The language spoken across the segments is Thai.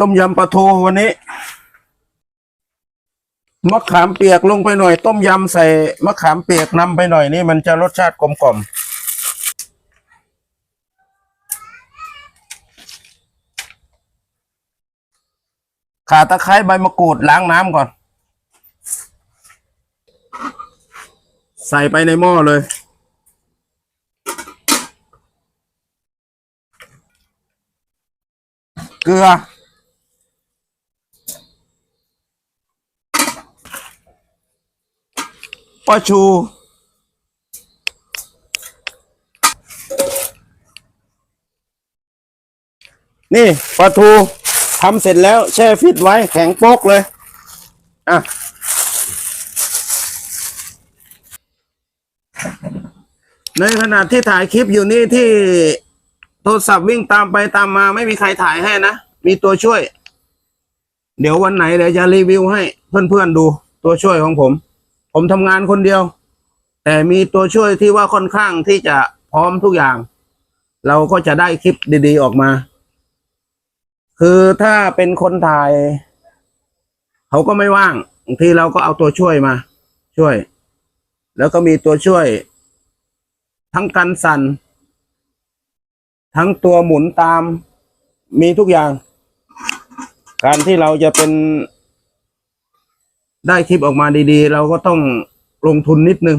ต้มยำปลาทูวันนี้มะขามเปียกลงไปหน่อย ต้มยำใส่มะขามเปียกนำไปหน่อยนี่มันจะรสชาติกลมกล่อมข่าตะไคร้ใบมะกรูดล้างน้ำก่อน ใส่ไปในหม้อเลย เกลือ ปลาชู นี่ปลาทูทำเสร็จแล้วแช่ฟิตไว้แข็งโป๊กเลย อะ ในขณะที่ถ่ายคลิปอยู่นี่ที่โทรศัพท์วิ่งตามไปตามมาไม่มีใครถ่ายให้นะ มีตัวช่วย เดี๋ยววันไหนเดี๋ยวจะรีวิวให้เพื่อนๆดูตัวช่วยของผม ผมทำงานคนเดียว แต่มีตัวช่วยที่ว่าค่อนข้างที่จะพร้อมทุกอย่าง เราก็จะได้คลิปดี ๆ ออกมา คือถ้าเป็นคนถ่ายเขาก็ไม่ว่างบางทีเราก็เอาตัวช่วยมา ช่วย แล้วก็มีตัวช่วย ทั้งกันสั่นทั้งตัวหมุนตามมีทุกอย่าง การที่เราจะเป็น ได้คลิปออกมาดีๆ เราก็ต้องลงทุนนิดนึง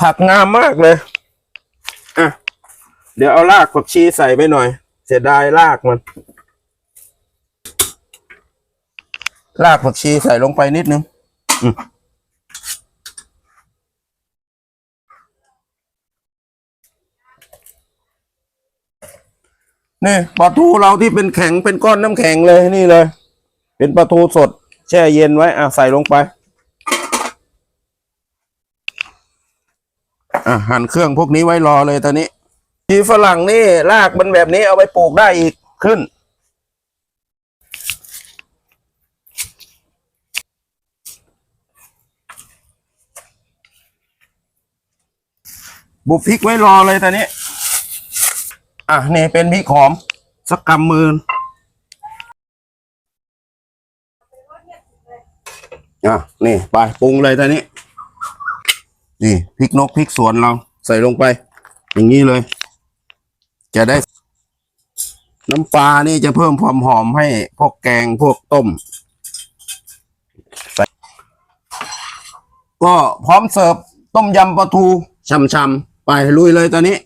ผักงามมากเลย อะ เดี๋ยวเอารากผักชีใส่ไปหน่อย เสียดายรากมัน รากผักชีใส่ลงไปนิดนึงนี่ปลาทูเราที่เป็นแข็งเป็นก้อนน้ำแข็งเลยนี่เลย เป็นปลาทูสด แช่เย็นไว้ อะใส่ลงไป อะหั่นเครื่องพวกนี้ไว้รอเลยตอนนี้ชีฝรั่งนี่รากมันแบบนี้เอาไปปลูกได้อีกขึ้น บุกพริกไว้รอเลยตอนนี้ อะนี่เป็นพริกหอมสักกำมืออะนี่ไปปรุงเลยตอนนี้ นี่พริกนกพริกสวนเราใส่ลงไป อย่างนี้เลย จะได้ น้ำปลานี่จะเพิ่มความหอมให้พวกแกงพวกต้มก็พร้อมเสิร์ฟต้มยำปลาทูช่ำๆ ไปลุยเลยตอนนี้